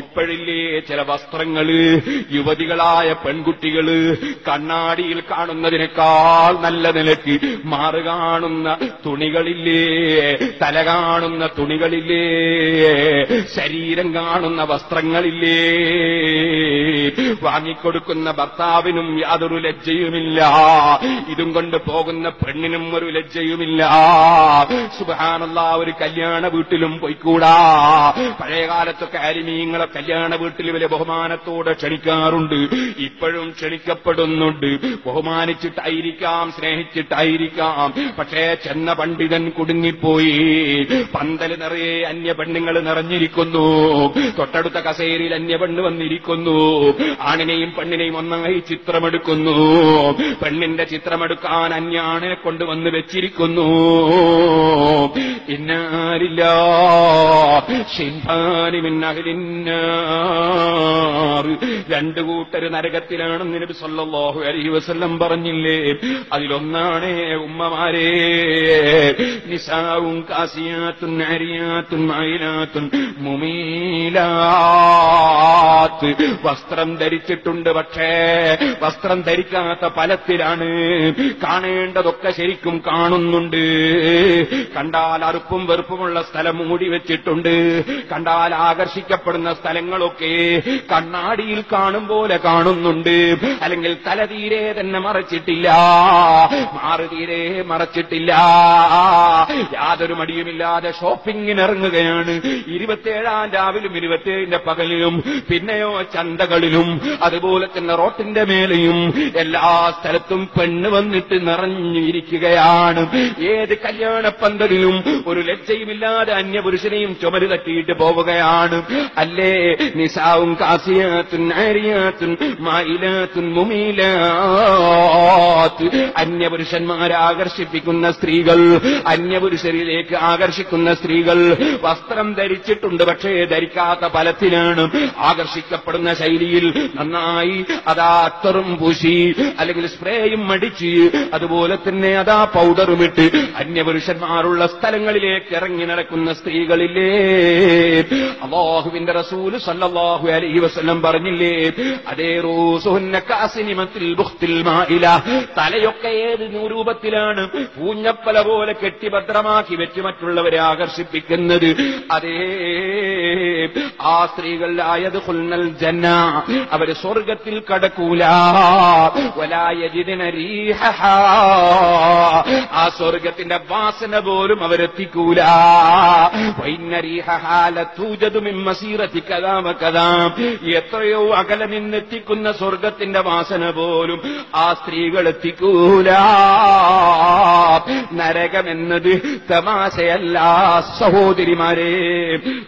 ഇപ്പോഴില്ലേ ചില വസ്ത്രങ്ങൾ യുവതികളായ പെൺകുട്ടികൾ കണ്ണാടിയിൽ കാണുന്നതിനേക്കാൾ നല്ല നിലയ്ക്ക് മാറ് കാണുന്ന തുണികളില്ലേ തല കാണുന്ന തുണികളില്ലേ ശരീരം കാണുന്ന വസ്ത്രങ്ങളില്ലേ. വാങ്ങിക്കൊടുക്കുന്ന ഭർത്താവിനും യാതൊരു ലജ്ജയുമില്ല. ഇതും കൊണ്ട് പോകുന്ന പെണ്ണിനും ഒരു ലജ്ജയുമില്ല. സുബാനല്ല ഒരു കല്യാണ വീട്ടിലും പോയിക്കൂടാ. പഴയ കാലത്തൊക്കെ അരിമീങ്ങളെ കല്യാണ വീട്ടിൽ വലിയ ബഹുമാനത്തോടെ ക്ഷണിക്കാറുണ്ട്. ഇപ്പോഴും ക്ഷണിക്കപ്പെടുന്നുണ്ട്. ബഹുമാനിച്ചിട്ടായിരിക്കാം സ്നേഹിച്ചിട്ടായിരിക്കാം. പക്ഷേ ചെന്ന പണ്ഡിതൻ കുടുങ്ങിപ്പോയി. പന്തൽ നിറയെ അന്യ പെണ്ണുങ്ങൾ നിറഞ്ഞിരിക്കുന്നു. തൊട്ടടുത്ത കസേരയിൽ അന്യ പെണ്ണ് വന്നിരിക്കുന്നു. ആണിനെയും പെണ്ണിനെയും ഒന്നായി ചിത്രമെടുക്കുന്നു. പെണ്ണിന്റെ ചിത്രമെടുക്കാൻ അന്യാണിനെ കൊണ്ടുവന്ന് വെച്ചിരിക്കുന്നു. ഇന്നാരില്ല ശിംഭാനി മിന്നകലിന്നാർ രണ്ടു കൂട്ടര് നരകത്തിലാണെന്ന് നബി സല്ലല്ലാഹു അലൈഹി വസല്ലം പറഞ്ഞില്ലേ? അതിലൊന്നാണ് ഉമ്മമാരെ നിസാവും കാസിയാത്തും അരിയാത്തും അരിയാത്തുൻ മൈലാത്തുൻ മുമീലാത്ത് വസ്ത്രം ധരിച്ചിട്ടുണ്ട് പക്ഷേ വസ്ത്രം ധരിക്കാത്ത ഫലത്തിലാണ് കാണേണ്ടതൊക്കെ ശരിക്കും കാണുന്നുണ്ട്. കണ്ടാൽ അറുപ്പും വെറുപ്പുമുള്ള സ്ഥലം മൂടി വെച്ചിട്ടുണ്ട്. കണ്ടാൽ ആകർഷിക്കപ്പെടുന്ന സ്ഥലങ്ങളൊക്കെ കണ്ണാടിയിൽ കാണും പോലെ കാണുന്നുണ്ട്. അല്ലെങ്കിൽ തല തീരെ തന്നെ മറച്ചിട്ടില്ല. മാറ് തീരെ മറച്ചിട്ടില്ല. യാതൊരു മടിയുമില്ലാതെ ഷോപ്പിങ്ങിന് ഇറങ്ങുകയാണ് ഇരുപത്തിയേഴാം രാവിലും ഇരുപത്തിയേഴിന്റെ പകലിലും. പിന്നെയോ ചന്തകളിലും അതുപോലെ തന്നെ റോട്ടിന്റെ മേലെയും എല്ലാ സ്ഥലത്തും പെണ്ണ് വന്നിട്ട് നിറഞ്ഞിരിക്കുകയാണ്. ഏത് കല്യാണ പന്തലിലും ഒരു ലജ്ജയുമില്ലാതെ അന്യപുരുഷനെയും ചുമര് തട്ടിയിട്ട് പോവുകയാണ്. അല്ലേ? നിസാവും കാസിയാത്തും ആരിയാത്തുൻ മായിലാത്തുൻ മുമീലാത്ത്. അന്യപുരുഷന്മാരെ ആകർഷിപ്പിക്കുന്ന സ്ത്രീകൾ അന്യപുരുഷരിലേക്ക് ആകർഷിക്കുന്ന സ്ത്രീകൾ വസ്ത്രം ധരിച്ചിട്ടുണ്ട് പക്ഷേ ധരിക്കാത്ത ഫലത്തിലാണ് ആകർഷിക്കപ്പെടുന്ന ശൈലിയിൽ നന്നായി അതാ അത്തറും പൂശി അല്ലെങ്കിൽ സ്പ്രേയും മടിച്ച് അതുപോലെ തന്നെ അതാ പൗഡറും ഇട്ട് അന്യപുരുഷന്മാരുള്ള സ്ഥലങ്ങളിലേക്ക് ഇറങ്ങി നടക്കുന്ന സ്ത്രീകളില്ലേ അള്ളാഹുവിന്റെ റസൂൽ സല്ലല്ലാഹു അലൈഹി വസല്ലം പറഞ്ഞില്ലേ? അതേ റൂസുഹുന്ന കാസിനിമത്തിൽ ബുഖ്തിൽ മായില തലയൊക്കെ ഏത് രൂപത്തിലാണ് പൂഞ്ഞപ്പല പോലെ കെട്ടിഭദ്രമാക്കി വെച്ച് മറ്റുള്ളവരെ ആകർഷിപ്പിക്കുന്നത്? അതേ ആ സ്ത്രീകളിലായത് കൊല്ലൽ ജന്ന. അവർ സ്വർഗത്തിൽ കടക്കൂല. ആ സ്വർഗത്തിന്റെ വാസന പോലും അവരെത്തിക്കൂല. വൈന്ന റീഹഹ എത്രയോ അകലെ നിന്നെത്തിക്കുന്ന സ്വർഗത്തിന്റെ വാസന പോലും ആ സ്ത്രീകൾ എത്തിക്കൂല. നരകമെന്നത് തമാശയല്ല സഹോദരിമാരെ.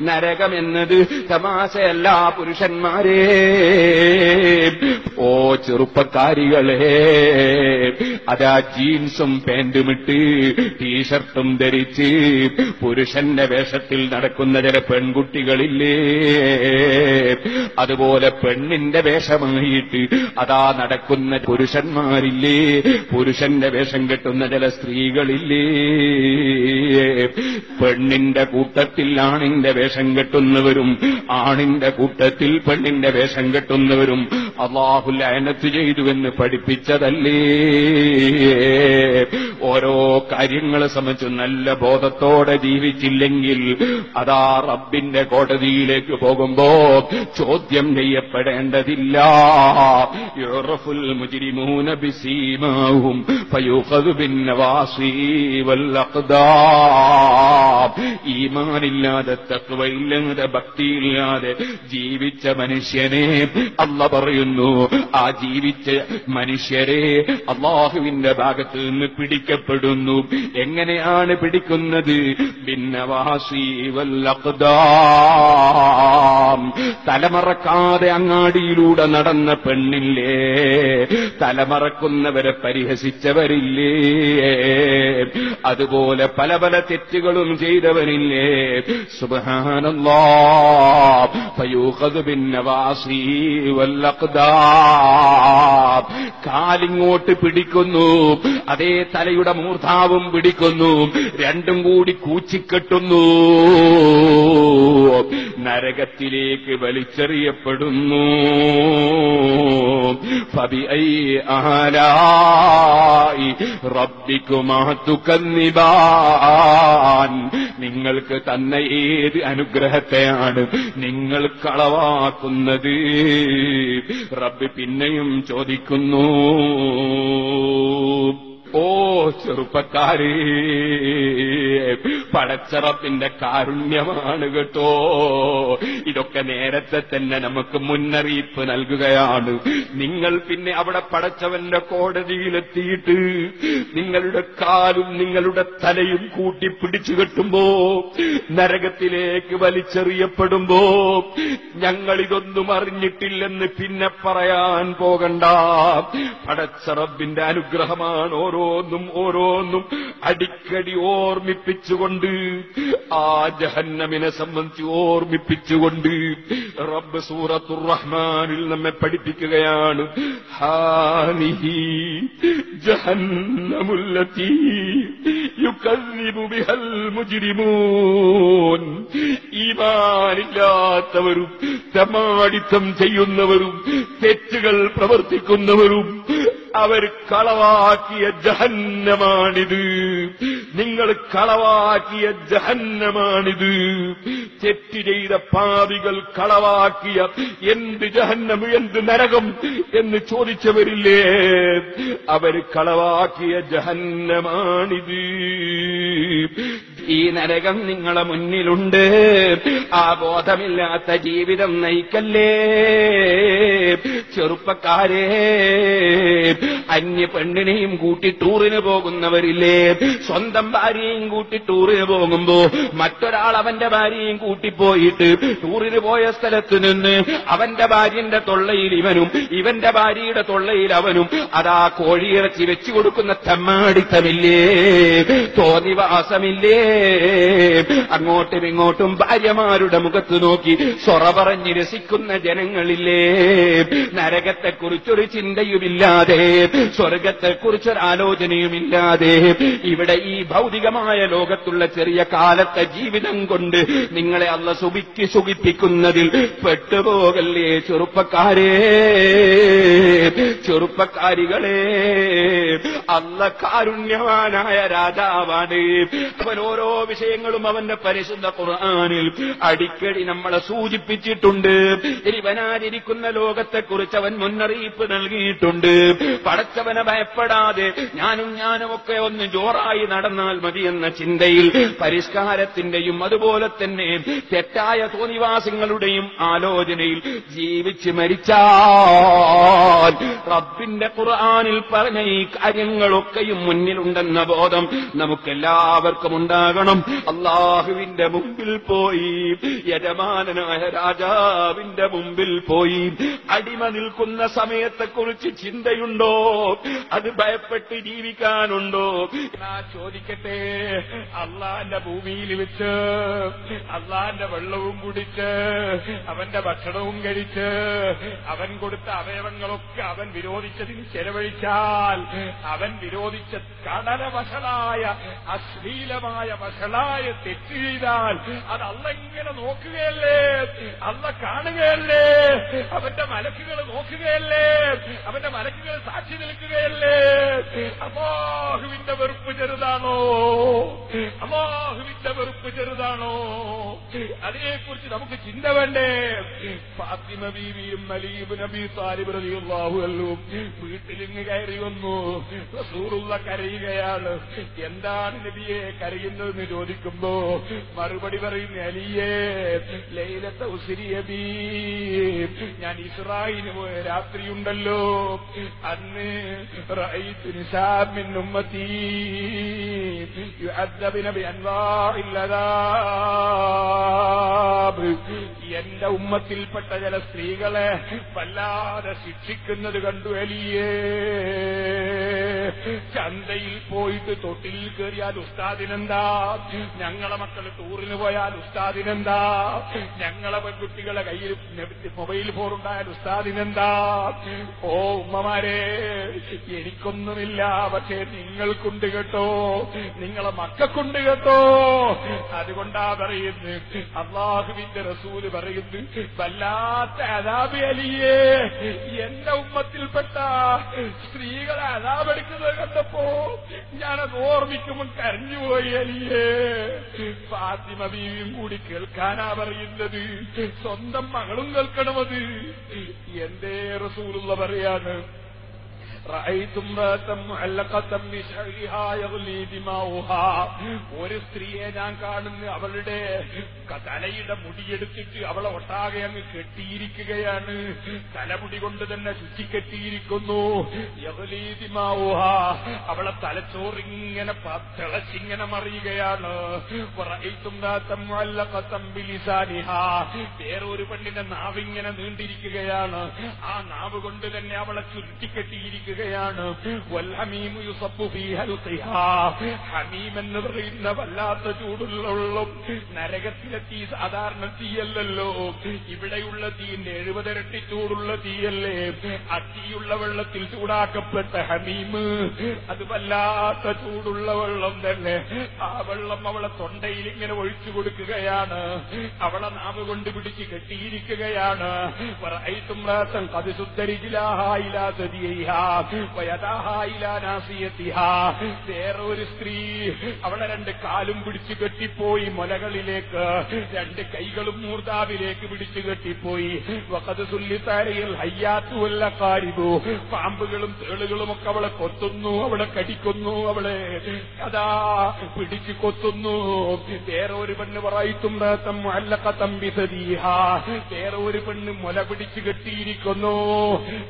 നരകമെന്നത് തമാശയല്ല പുരുഷന്മാരെ. ഓ ചെറുപ്പക്കാരികളെ. അതാ ജീൻസും പാന്റുമിട്ട് ടീഷർട്ടും ധരിച്ച് പുരുഷന്റെ വേഷത്തിൽ നടക്കുന്ന ചില പെൺകുട്ടികളില്ലേ അതുപോലെ പെണ്ണിന്റെ വേഷമായിട്ട് അതാ നടക്കുന്ന പുരുഷന്മാരില്ലേ? പുരുഷന്റെ വേഷം കെട്ടുന്ന ചില സ്ത്രീകളില്ലേ? പെണ്ണിന്റെ കൂട്ടത്തിൽ ആണിന്റെ വേഷം കെട്ടുന്നവരും ആണിന്റെ കൂട്ടത്തിൽ പെണ്ണിന്റെ വേഷം കെട്ടുന്നവരും അള്ളാഹു ലയനത്ത് ചെയ്തുവെന്ന് പഠിപ്പിച്ചതല്ലേ? ഓരോ കാര്യങ്ങളെ സംബന്ധിച്ച് നല്ല ബോധത്തോടെ ജീവിച്ചില്ലെങ്കിൽ അതാ റബ്ബിന്റെ കോടതിയിലേക്ക് പോകുമ്പോ ചോദ്യം ചെയ്യപ്പെടേണ്ടതില്ല. യുറഫുൽ മുജിരിമൂന ബിസീമാവും ഈമാനില്ലാതെ തക്കുവയില്ലാതെ ഭക്തിയില്ലാതെ ജീവിച്ച മനുഷ്യനെ അല്ല പറയുന്നു ആ ജീവിച്ച് മനുഷ്യരെ അള്ളാഹുവിന്റെ ഭാഗത്ത് നിന്ന് പിടിക്കപ്പെടുന്നു. എങ്ങനെയാണ് പിടിക്കുന്നത്? ഭിന്നവാസി വല്ലഖ്ദാം. തലമറക്കാതെ അങ്ങാടിയിലൂടെ നടന്ന പെണ്ണില്ലേ? തലമറക്കുന്നവരെ പരിഹസിച്ചവരില്ലേ? അതുപോലെ പല പല തെറ്റുകളും ചെയ്തവരില്ലേ? സുബഹാനല്ലാ. പയൂഹത് ബിന്നവാസി കാലിങ്ങോട്ട് പിടിക്കുന്നു അതേ തലയുടെ മൂർധാവും പിടിക്കുന്നു രണ്ടും കൂടി കൂച്ചിക്കെട്ടുന്നു നരകത്തിലേക്ക് വലിച്ചു വലിച്ചെറിയപ്പെടുന്നു ഫബിഐ ആലായി ربكما تكذبان. നിങ്ങൾക്ക് തന്നെ ഏത് അനുഗ്രഹത്തെയാണ് നിങ്ങൾ കളവാക്കുന്നത്? റബ്ബ് പിന്നെയും ചോദിക്കുന്നു. ഓ ചെറുപ്പക്കാരേ പടച്ചറപ്പിന്റെ കാരുണ്യമാണ് കേട്ടോ. ഇതൊക്കെ നേരത്തെ തന്നെ നമുക്ക് മുന്നറിയിപ്പ് നൽകുകയാണ്. നിങ്ങൾ പിന്നെ അവിടെ പടച്ചവന്റെ കോടതിയിലെത്തിയിട്ട് നിങ്ങളുടെ കാലും നിങ്ങളുടെ തലയും കൂട്ടി പിടിച്ചു കെട്ടുമ്പോ നരകത്തിലേക്ക് വലിച്ചെറിയപ്പെടുമ്പോ ഞങ്ങളിതൊന്നും അറിഞ്ഞിട്ടില്ലെന്ന് പിന്നെ പറയാൻ പോകണ്ട. പടച്ചറബിന്റെ അനുഗ്രഹമാണ് ഓരോന്നും ഓരോന്നും അടിക്കടി ഓർമ്മിപ്പിച്ചുകൊണ്ട് ആ ജഹന്നമിനെ സംബന്ധിച്ച് ഓർമ്മിപ്പിച്ചുകൊണ്ട് റബ്ബ് സൂറത്തുർ റഹ്മാനിൽ നമ്മെ പഠിപ്പിക്കുകയാണ്. ഹാനിഹി ജഹന്നമുല്ലത്തി യുക്കذിബു ബിഹൽ മുജ്രിമൂൻ. ഈമാനില്ലാത്തവരും തമാടിത്തം ചെയ്യുന്നവരും തെറ്റുകൾ പ്രവർത്തിക്കുന്നവരും അവർ കളവാക്കിയ ജഹന്നമാണിത്. നിങ്ങൾ കളവാക്കിയ ജഹന്നമാണിത്. തെറ്റ് ചെയ്ത പാവികൾ കളവാക്കിയ എന്ത് ജഹന്നം എന്ത് നരകം എന്ന് ചോദിച്ചവരില്ലേ? അവർ കളവാക്കിയ ജഹന്നമാണിത്. ഈ നരകം നിങ്ങളെ മുന്നിലുണ്ട്. ആ ബോധമില്ലാത്ത ജീവിതം നയിക്കല്ലേ? ചെറുപ്പക്കാരെ അന്യ പെണ്ണിനെയും കൂട്ടി ടൂറിന് പോകുന്നവരില്ലേ? സ്വന്തം ഭാര്യയും കൂട്ടി ടൂറിന് പോകുമ്പോ മറ്റൊരാൾ അവന്റെ ഭാര്യയും കൂട്ടിപ്പോയിട്ട് ടൂറിന് പോയ സ്ഥലത്ത് നിന്ന് അവന്റെ ഭാര്യന്റെ തൊള്ളയിൽ ഇവനും ഇവന്റെ ഭാര്യയുടെ തൊള്ളയിൽ അവനും അതാ കോഴിയിറച്ചി വെച്ചു കൊടുക്കുന്ന തെമ്മാടിത്തമില്ലേ തോന്നിവാസമില്ലേ. അങ്ങോട്ടും ഇങ്ങോട്ടും ഭാര്യമാരുടെ മുഖത്ത് നോക്കി സൊറ പറഞ്ഞ് രസിക്കുന്ന ജനങ്ങളില്ലേ നരകത്തെക്കുറിച്ചൊരു ചിന്തയുമില്ലാതെ സ്വർഗത്തെക്കുറിച്ചൊരാലോചനയുമില്ലാതെ ഇവിടെ ഈ ഭൗതികമായ ലോകത്തുള്ള ചെറിയ കാലത്തെ ജീവിതം കൊണ്ട് നിങ്ങളെ അല്ല സുഖിക്ക് സുഖിപ്പിക്കുന്നതിൽ പെട്ടുപോകല്ലേ ചെറുപ്പക്കാരേ. ചെറുപ്പക്കാരികളെ അല്ല കാരുണ്യവാനായ രാജാവാണ്. അവൻ ഓരോ വിഷയങ്ങളും അവന്റെ പരിശുദ്ധ ഖുർആാനിൽ അടിക്കടി നമ്മളെ സൂചിപ്പിച്ചിട്ടുണ്ട്. ഇനി വരാനിരിക്കുന്ന ലോകത്തെക്കുറിച്ച് അവൻ മുന്നറിയിപ്പ് നൽകിയിട്ടുണ്ട്. പടച്ചവനെ ഭയപ്പെടാതെ ഞാനും ഞാനും ഒക്കെ ഒന്ന് ജോറായി നടന്നാൽ മതി എന്ന ചിന്തയിൽ പരിഷ്കാരത്തിന്റെയും അതുപോലെ തന്നെ തെറ്റായ തോന്നിവാസങ്ങളുടെയും ആലോചനയിൽ ജീവിച്ച് മരിച്ചാൽ റബ്ബിന്റെ ഖുർആാനിൽ പറഞ്ഞ ഈ കാര്യങ്ങളൊക്കെയും മുന്നിലുണ്ടെന്ന ബോധം നമുക്കെല്ലാവർക്കും ഉണ്ടാകണം. അള്ളാഹുവിന്റെ മുമ്പിൽ പോയി യജമാനനായ രാജാവിന്റെ മുമ്പിൽ പോയി. അടിമ നിൽക്കുന്ന സമയത്തെക്കുറിച്ച് ചിന്തയുണ്ടോ? അത് ഭയപ്പെട്ട് ജീവിക്കാനുണ്ടോ? ഞാൻ ചോദിക്കട്ടെ. അള്ളാന്റെ ഭൂമിയിൽ വെച്ച് അള്ളാന്റെ വെള്ളവും കുടിച്ച് അവന്റെ ഭക്ഷണവും കഴിച്ച് അവൻ കൊടുത്ത അവയവങ്ങളൊക്കെ അവൻ വിരോധിച്ചതിന് ചെലവഴിച്ചാൽ അവൻ വിരോധിച്ച കടല വഷളായ അശ്ലീലമായ വഷളായ തെറ്റ് ചെയ്താൽ അത് അന്നെങ്ങനെ നോക്കുകയല്ലേ? അല്ല കാണുകയല്ലേ? അവന്റെ മലക്കുകൾ നോക്കുകയല്ലേ? അവന്റെ മലക്കുകൾ സാക്ഷി നിൽക്കുകയല്ലേ? അമോഹുവിന്റെ വെറുപ്പ് ചെറുതാണോ? അമോഹുവിന്റെ വെറുപ്പ് ചെറുതാണോ? അതിനെക്കുറിച്ച് നമുക്ക് ചിന്ത വേണ്ടേ? ഫാത്തിമ ബീവിയും നലീബ് നബി താലിബ് റളിയല്ലാഹു വീട്ടിലിങ്ങ് കയറി വന്നു. റസൂറുള്ള കരയുകയാണ്. എന്താണ് നബിയെ കരയുന്നതെന്ന് ചോദിക്കുമ്പോ മറുപടി പറയുന്ന അലിയേ ലൈലത്തെ ഉസിരിയബീ ഞാൻ ഇസ്രായിന് പോയ രാത്രിയുണ്ടല്ലോ. അന്ന് ഉമ്മത്തി എന്റെ ഉമ്മത്തിൽപ്പെട്ട ചില സ്ത്രീകളെ വല്ലാതെ ശിക്ഷിക്കുന്നത് കണ്ടു എലിയേ. ചന്തയിൽ പോയിട്ട് തൊട്ടിൽ കയറിയാൽ ഉസ്താദിനെന്താ? ഞങ്ങളെ മക്കൾ ടൂറിന് പോയാൽ ഉസ്താദിനെന്താ? ഞങ്ങളെ പെൺകുട്ടികളെ കയ്യിൽ മൊബൈൽ ഫോൺ ഉണ്ടായാൽ ഉസ്താദിനെന്താ? ഓ ഉമ്മമാരെ എനിക്കൊന്നുമില്ല. പക്ഷേ നിങ്ങൾക്കുണ്ട് കേട്ടോ. നിങ്ങളെ മക്കൾക്കുണ്ട് കേട്ടോ. അതുകൊണ്ടാ പറയുന്നത്. അള്ളാഹുവിന്റെ റസൂൽ പറയുന്നു വല്ലാത്ത അതാബ് അലിയേ എന്റെ ഉമ്മത്തിൽപ്പെട്ട സ്ത്രീകളെ അതാപെടുക്കുന്നത് കണ്ടപ്പോ ഞാനത് ഓർമ്മിക്കുമ്പോൾ കരഞ്ഞുപോയി അലിയേ. ഫാത്തിമ ബീവിയും കൂടി കേൾക്കാനാ പറയുന്നത്. സ്വന്തം മകളും കേൾക്കണമത്. എന്തേ റസൂലുള്ള പറയാണ് ഒരു സ്ത്രീയെ ഞാൻ കാണുന്ന അവളുടെ തലയുടെ മുടിയെടുത്തിട്ട് അവളെ ഒട്ടാകെ അങ്ങ് കെട്ടിയിരിക്കുകയാണ്. തലമുടി കൊണ്ട് തന്നെ ചുറ്റിക്കെട്ടിയിരിക്കുന്നു യവലീതിമാവുഹ അവളെ തലച്ചോറിങ്ങനെ തിളച്ചിങ്ങനെ മറിയുകയാണ്. വേറൊരു പെണ്ണിന്റെ നാവിങ്ങനെ നീണ്ടിരിക്കുകയാണ്. ആ നാവ് കൊണ്ട് തന്നെ അവളെ ചുരുട്ടിക്കെട്ടിയിരിക്കുക ഹൽഖിഹാ. ഹമീം എന്ന് പറയുന്ന വല്ലാത്ത ചൂടുള്ള നരകത്തിലെ തീ സാധാരണ തീയല്ലല്ലോ. ഇവിടെയുള്ള തീന്റെ എഴുപതിരട്ടി ചൂടുള്ള തീയല്ലേ? ആ വെള്ളത്തിൽ ചൂടാക്കപ്പെട്ട ഹമീം അത് വല്ലാത്ത ചൂടുള്ള വെള്ളം തന്നെ. ആ വെള്ളം അവളെ തൊണ്ടയിൽ ഇങ്ങനെ ഒഴിച്ചു കൊടുക്കുകയാണ്. അവളെ നാവ് കൊണ്ട് പിടിച്ച് കെട്ടിയിരിക്കുകയാണ്. വേറൊരു സ്ത്രീ അവളെ രണ്ട് കാലും പിടിച്ചു കെട്ടിപ്പോയി മുലകളിലേക്ക് രണ്ട് കൈകളും മൂർദാവിലേക്ക് പിടിച്ചു കെട്ടിപ്പോയി. ഹയ്യാത്തുവല്ലക്കാരിതു പാമ്പുകളും തേളുകളും ഒക്കെ അവളെ കൊത്തുന്നു അവളെ കടിക്കുന്നു അവളെ അതാ പിടിച്ചു കൊത്തുന്നു. വേറൊരു പെണ്ണ് പറയത്തും വേറെ വേറൊരു പെണ്ണ് മുല പിടിച്ചു കെട്ടിയിരിക്കുന്നു.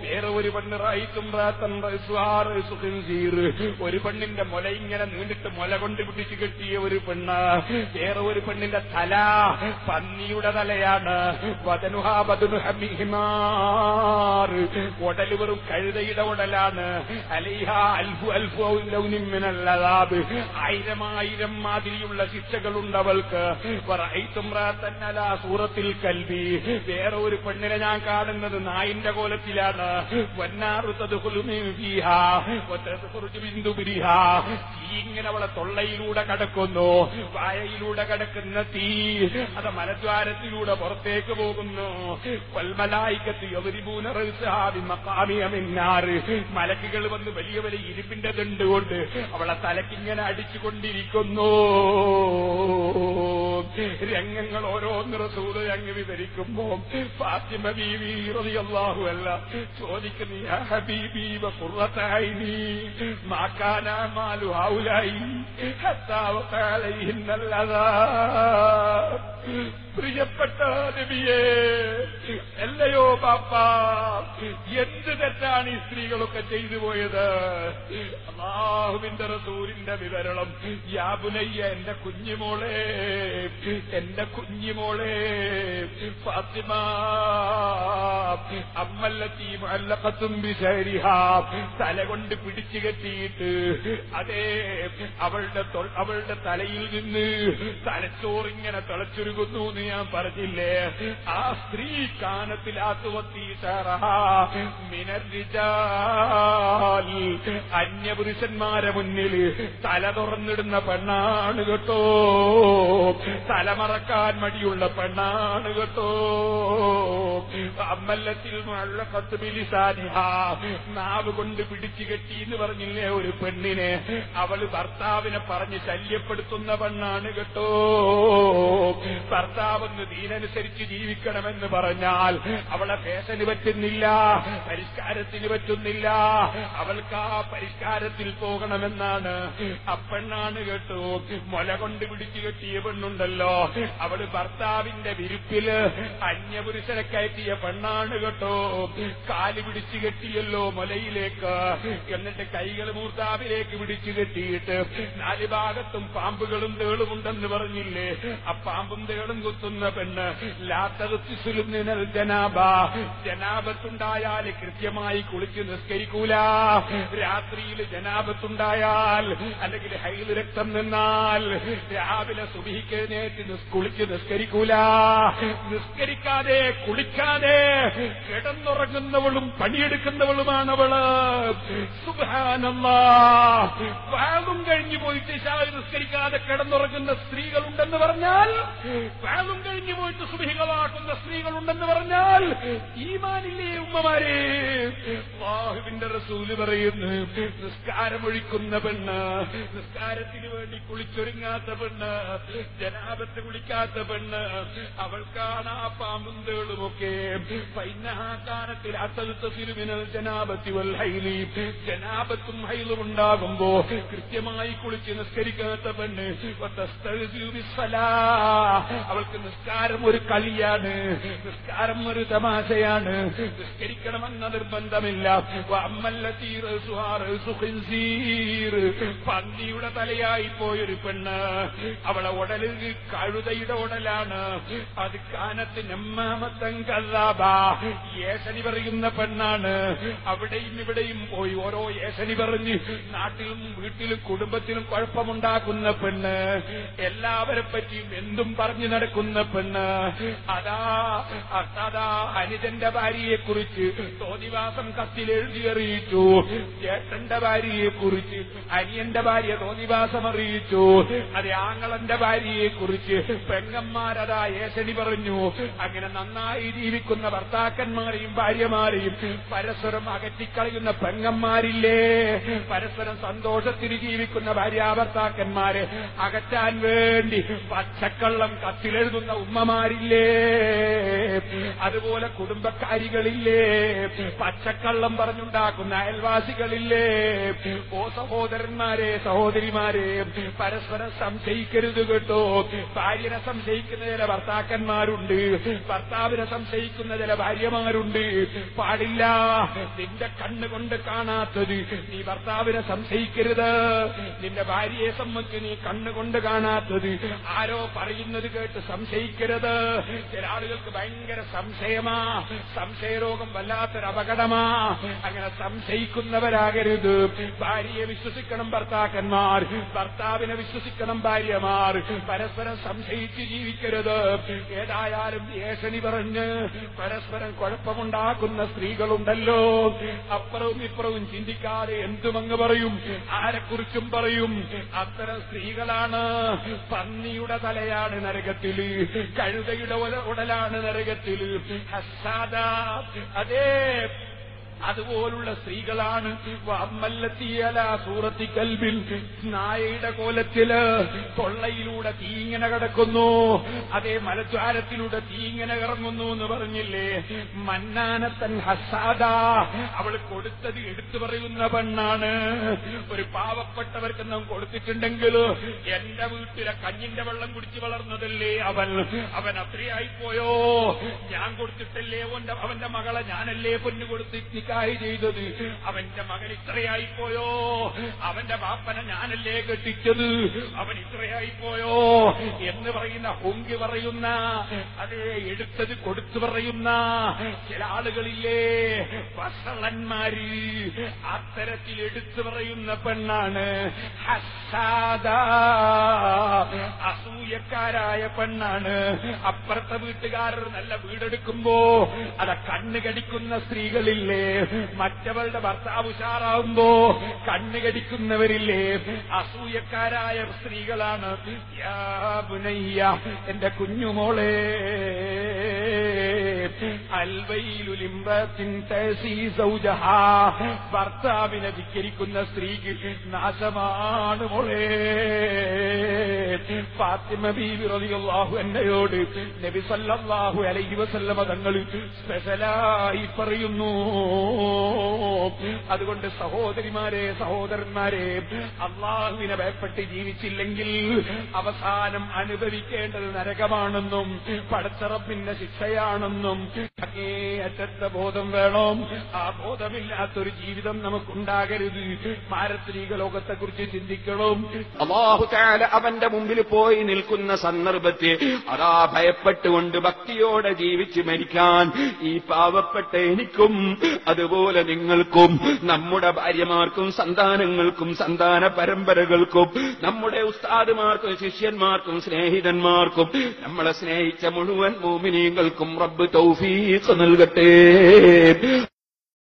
വേറെ ഒരു പെണ്ണ് റായിത്തും ഒരു പെണ്ണിന്റെ മുല ഇങ്ങനെ നീണ്ടിട്ട് മുല കൊണ്ട് പിടിച്ചു കെട്ടിയ ഒരു പെണ്ണ്. വേറെ ഒരു പെണ്ണിന്റെ തല പന്നിയുടെ തലയാണ്. ഉടൽ വെറും കഴുതയുടെ ഉടലാണ്. അൽഫു അൽഫു ലൗനിമിനല്ലതാബ് ആയിരം ആയിരം മാതിരിയുള്ള ശിക്ഷകളുണ്ട് അവൾക്ക്. സൂറത്തിൽ കൽവി വേറെ ഒരു പെണ്ണിനെ ഞാൻ കാണുന്നത് നായിന്റെ കോലത്തിലാണ്. വന്നാറുത്തത് ഇങ്ങനെ അവളെ തൊള്ളയിലൂടെ കടക്കുന്നു. വായയിലൂടെ കടക്കുന്ന തീ അത് മലദ്വാരത്തിലൂടെ പുറത്തേക്ക് പോകുന്നു. കൊൽമലായിക്കത്ത് എവരിപൂന മക്കാമിയമിന്നാറ് മലക്കുകൾ വന്ന് വലിയ വലിയ ഇരുമ്പിന്റെ ദണ്ട് കൊണ്ട് അവളെ തലക്കിങ്ങനെ അടിച്ചുകൊണ്ടിരിക്കുന്നു. രംഗങ്ങൾ ഓരോ റസൂൽ അങ്ങ് വിവരിക്കുമ്പോ ഫാത്തിമ ബീവി റളിയല്ലാഹു അല്ല ചോദിക്കുന്നു യാ ഹൗലൈ പ്രിയപ്പെട്ട നബിയേ അല്ലയോ പാപ്പ എന്ത് തെറ്റാണ് ഈ സ്ത്രീകളൊക്കെ ചെയ്തു പോയത്? അള്ളാഹുവിന്റെ റസൂലിന്റെ വിവരണം. യാബുനയ്യ എന്റെ കുഞ്ഞുമോളെ എന്റെ കുഞ്ഞുമോളെ ഫാത്തിമ തല കൊണ്ട് പിടിച്ചു കെട്ടിയിട്ട് അതേ അവളുടെ അവളുടെ തലയിൽ നിന്ന് തലച്ചോറിങ്ങനെ തിളച്ചൊരുകുന്നു എന്ന് ഞാൻ പറഞ്ഞില്ലേ? ആ സ്ത്രീ അന്യപുരുഷന്മാരെ മുന്നിൽ തല തുറന്നിടുന്ന പെണ്ണാണ് കേട്ടോ. തലമറക്കാൻ മടിയുള്ള പെണ്ണാണ് കേട്ടോ. ബിലിസാനിഹ നാവ് കൊണ്ട് പിടിച്ചു കെട്ടി എന്ന് പറഞ്ഞില്ലേ ഒരു പെണ്ണിനെ. അവൾ ഭർത്താവിനെ പറഞ്ഞ് ശല്യപ്പെടുത്തുന്ന പെണ്ണാണ് കേട്ടോ. ഭർത്താവെന്ന് ദീനനുസരിച്ച് ജീവിക്കണമെന്ന് പറഞ്ഞാൽ അവളെ ഫേഷന് പറ്റുന്നില്ല പരിഷ്കാരത്തിന് പറ്റുന്നില്ല. അവൾക്ക് ആ പരിഷ്കാരത്തിൽ പോകണമെന്നാണ്. അപ്പെണ്ണാണ് കേട്ടു. മുല കൊണ്ട് പിടിച്ചു കെട്ടിയ പെണ്ണുണ്ടല്ലോ. അവൾ ഭർത്താവിന്റെ വിരുപ്പിൽ അന്യപുരുഷനെ കയറ്റിയ പെണ്ണാണ് കേട്ടോ. കാൽ പിടിച്ചു കെട്ടിയല്ലോ മുലയിലേക്ക്. എന്നിട്ട് കൈകൾ മൂർത്താവിലേക്ക് പിടിച്ചു കെട്ടിയിട്ട് നാല് ഭാഗത്തും പാമ്പുകളും തേളുമുണ്ടെന്ന് പറഞ്ഞില്ലേ? ആ പാമ്പും തേളും കുത്തുന്ന പെണ്ണ് ലാത്തകത്തിസുലുന്നൽ ജനാബ. ജനാബത്തുണ്ടായാൽ കൃത്യമായി കുളിച്ച് നിസ്കരിക്കൂല. രാത്രിയിൽ ജനാപത്തുണ്ടായാൽ അല്ലെങ്കിൽ ഹൈൽ രക്തം നിന്നാൽ രാവിലെ സുബിഹിക്കെഴുന്നേറ്റ് നിസ് കുളിച്ച് നിസ്കരിക്കൂല. നിസ്കരിക്കാതെ കുളിക്കാതെ കിടന്നുറങ്ങുന്നവളും പണിയെടുക്കുന്നവളുമാണവൾ. വാളും കഴിഞ്ഞു പോയിട്ട് ശാവി നിസ്കരിക്കാതെ കിടന്നുറങ്ങുന്ന സ്ത്രീകളുണ്ടെന്ന് പറഞ്ഞാൽ വാളും കഴിഞ്ഞു പോയിട്ട് സുബിഹികളാക്കുന്ന സ്ത്രീകളുണ്ടെന്ന് പറഞ്ഞാൽ ഈമാനില്ലേ ഉമ്മമാരെ വാഹുവിന്റെ റസൂൽ പറയുന്നു നിസ്കാരമൊഴിക്കുന്ന പെണ്ണ് നിസ്കാരത്തിന് വേണ്ടി കുളിച്ചൊരുങ്ങാത്ത പെണ്ണ് ജനാപത്ത് കുളിക്കാത്ത പെണ്ണ് അവൾക്കാണ് ആ പാമ്പും തേളുമൊക്കെ അത്തടുത്ത സിരുമിനൽ ജനാപത്തി വൽ ഹൈലി. ജനാപത്തും ഹൈലും ഉണ്ടാകുമ്പോ കൃത്യമായി കുളിച്ച് നിസ്കരിക്കാത്ത പെണ്ണ്. അവൾക്ക് നിസ്കാരം ഒരു കളിയാണ് നിസ്കാരം ഒരു തമാശയാണ്. നിസ്കരിക്കണമെന്ന നിർബന്ധമില്ല. പന്നിയുടെ തലയായി പോയൊരു പെണ്ണ്. അവളെ ഉടൽ കഴുതയുടെ ഉടലാണ്. അത് കാനത്ത് നമ്മാമത്തം പറയുന്ന പെണ്ണാണ്. അവിടെയും ഇവിടെയും പോയി ഓരോ യേശനി പറഞ്ഞ് നാട്ടിലും വീട്ടിലും കുടുംബത്തിലും കുഴപ്പമുണ്ടാക്കുന്ന പെണ്ണ്. എല്ലാവരെ പറ്റിയും എന്തും പറഞ്ഞു നടക്കുന്ന പെണ്ണ്. അതാ അതാ അനുജന്റെ ഭാര്യയെ കുറിച്ച് തോന്നിവാസം കത്തിൽ എഴുതി അറിയിച്ചു. ചേട്ടന്റെ ഭാര്യയെ കുറിച്ച് അനിയന്റെ ഭാര്യ തോന്നിവാസം അറിയിച്ചു. അതെ ആങ്ങളന്റെ ഭാര്യയെ കുറിച്ച് പെങ്ങന്മാരതാ ഏശനി പറഞ്ഞു. അങ്ങനെ നന്നായി ജീവിക്കുന്ന ഭർത്താക്കന്മാരെയും ഭാര്യമാരെയും പരസ്പരം അകറ്റിക്കളയുന്ന പെങ്ങന്മാരില്ലേ? പരസ്പരം സന്തോഷത്തിന് ജീവിക്കുന്ന ഭാര്യാഭർത്താക്കന്മാരെ അകറ്റാൻ വേണ്ടി പച്ചക്കള്ളം കത്തിലെഴുതുന്ന ഉമ്മമാരില്ലേ? അതുപോലെ കുടുംബക്കാരികളില്ലേ? പച്ചക്കള്ളം പറഞ്ഞുണ്ടാക്കുന്ന അയൽവാസികളില്ലേ? ഓ സഹോദരന്മാരെ സഹോദരിമാരെ പരസ്പരം സംശയിക്കരുത് കേട്ടോ. ഭാര്യനെ സംശയിക്കുന്ന ചില ഭർത്താക്കന്മാരുണ്ട്. ഭർത്താവിനെ സംശയിക്കുന്ന ചില ഭാര്യമാരുണ്ട്. പാടില്ല. നിന്റെ കണ്ണുകൊണ്ട് കാണാത്തത് നീ ഭർത്താവിനെ സംശയിക്കരുത്. നിന്റെ ഭാര്യയെ സംബന്ധിച്ച് നീ കണ്ണുകൊണ്ട് കാണാത്തത് ആരോ പറയുന്നത് കേട്ട് സംശയിക്കരുത്. ചില ആളുകൾക്ക് ഭയങ്കര സംശയമാ. സംശയരോഗം വല്ലാത്തൊരു അപകടമാ. അങ്ങനെ സംശയിക്കുന്നവരാകരുത്. ഭാര്യയെ വിശ്വസിക്കണം ഭർത്താക്കന്മാർ. ഭർത്താവിനെ വിശ്വസിക്കണം ഭാര്യമാർ. പരസ്പരം സംശയിച്ച് ജീവിക്കരുത്. ഏതായാലും ഏഷണി പറഞ്ഞ് പരസ്പരം കുഴപ്പമുണ്ടാക്കുന്ന സ്ത്രീകളുണ്ടല്ലോ. അപ്പുറവും ഇപ്പുറവും ചിന്തിക്കാതെ എന്തുമങ്ങ് പറയും? ആരെക്കുറിച്ചും പറയും? അത്തരം സ്ത്രീകളാണ് പന്നിയുടെ തലയാണ് നരകത്തിൽ കഴുതയുടെ ഉടലാണ് നരകത്തിൽ. അതേ അതുപോലുള്ള സ്ത്രീകളാണ് അമ്മല്ലത്തിയല സൂറത്തി കൽവിൽ നായയുടെ കോലത്തിൽ തൊള്ളയിലൂടെ തീങ്ങനെ കിടക്കുന്നു. അതേ മലദ്വാരത്തിലൂടെ തീങ്ങനെ കറങ്ങുന്നു എന്ന് പറഞ്ഞില്ലേ? മന്നാനത്തൻ ഹസാദ അവൾ കൊടുത്തത് എടുത്തു പറയുന്ന പെണ്ണാണ്. ഒരു പാവപ്പെട്ടവർക്ക് നാം കൊടുത്തിട്ടുണ്ടെങ്കിൽ എന്റെ വീട്ടിലെ കഞ്ഞിന്റെ വെള്ളം കുടിച്ചു വളർന്നതല്ലേ അവൻ? അവൻ അത്രയായിപ്പോയോ? ഞാൻ കൊടുത്തിട്ടല്ലേ അവന്റെ മകളെ ഞാനല്ലേ പൊന്നു കൊടുത്ത് നിക്കാഹി ചെയ്തത്. അവന്റെ മകൻ ഇത്രയായി പോയോ അവന്റെ ബാപ്പനെ ഞാനല്ലേ കെട്ടിച്ചത്? അവൻ ഇത്രയായി പോയോ എന്ന് പറയുന്ന ഹുങ്കി പറയുന്ന അതേ എടുത്തത് കൊടുത്തു പറയുന്ന ചില ആളുകളില്ലേ? വസളന്മാര് അത്തരത്തിൽ എടുത്തു പറയുന്ന പെണ്ണാണ് അസൂയക്കാരായ പെണ്ണാണ്. അപ്പുറത്തെ വീട്ടുകാരർ നല്ല വീടെടുക്കുമ്പോ അത കണ്ണ് കടിക്കുന്ന സ്ത്രീകളില്ലേ? മറ്റവളുടെ ഭർത്താവ് ഉഷാറാവുമ്പോ കണ്ണുകടിക്കുന്നവരില്ലേ അസൂയക്കാരായ സ്ത്രീകളാണ്. എന്റെ കുഞ്ഞുമോളെ. ഭർത്താവിനെ ധിക്കരിക്കുന്ന സ്ത്രീക്ക് നാശമാണ് മോളെ. ഫാത്തിമ ബീവി റളിയല്ലാഹു അൻഹയോട് നബി സല്ലല്ലാഹു അലൈഹി വസല്ലമ തങ്ങൾ സ്പെഷ്യലായി പറയുന്നു. അതുകൊണ്ട് സഹോദരിമാരെ സഹോദരന്മാരെ അള്ളാഹുവിനെ ഭയപ്പെട്ട് ജീവിച്ചില്ലെങ്കിൽ അവസാനം അനുഭവിക്കേണ്ടത് നരകമാണെന്നും പടച്ചറപ്പിന്റെ ശിക്ഷയാണെന്നും അങ്ങേയറ്റത്തെ ബോധം വേണം. ആ ബോധമില്ലാത്തൊരു ജീവിതം നമുക്കുണ്ടാകരുത്. ലോകത്തെ ലോകത്തെക്കുറിച്ച് ചിന്തിക്കണം. അള്ളാഹു താല അവന്റെ മുമ്പിൽ പോയി നിൽക്കുന്ന സന്ദർഭത്തെ അതാ ഭയപ്പെട്ടുകൊണ്ട് ഭക്തിയോടെ ജീവിച്ച് മരിക്കാൻ ഈ പാവപ്പെട്ട എനിക്കും അതുപോലെ നിങ്ങൾക്കും നമ്മുടെ ഭാര്യമാർക്കും സന്താനങ്ങൾക്കും സന്താന പരമ്പരകൾക്കും നമ്മുടെ ഉസ്താദുമാർക്കും ശിഷ്യന്മാർക്കും സ്നേഹിതന്മാർക്കും നമ്മളെ സ്നേഹിച്ച മുഴുവൻ ഭൂമിനീകൾക്കും റബ്ബ് തൗഫീഖ് നൽകട്ടെ.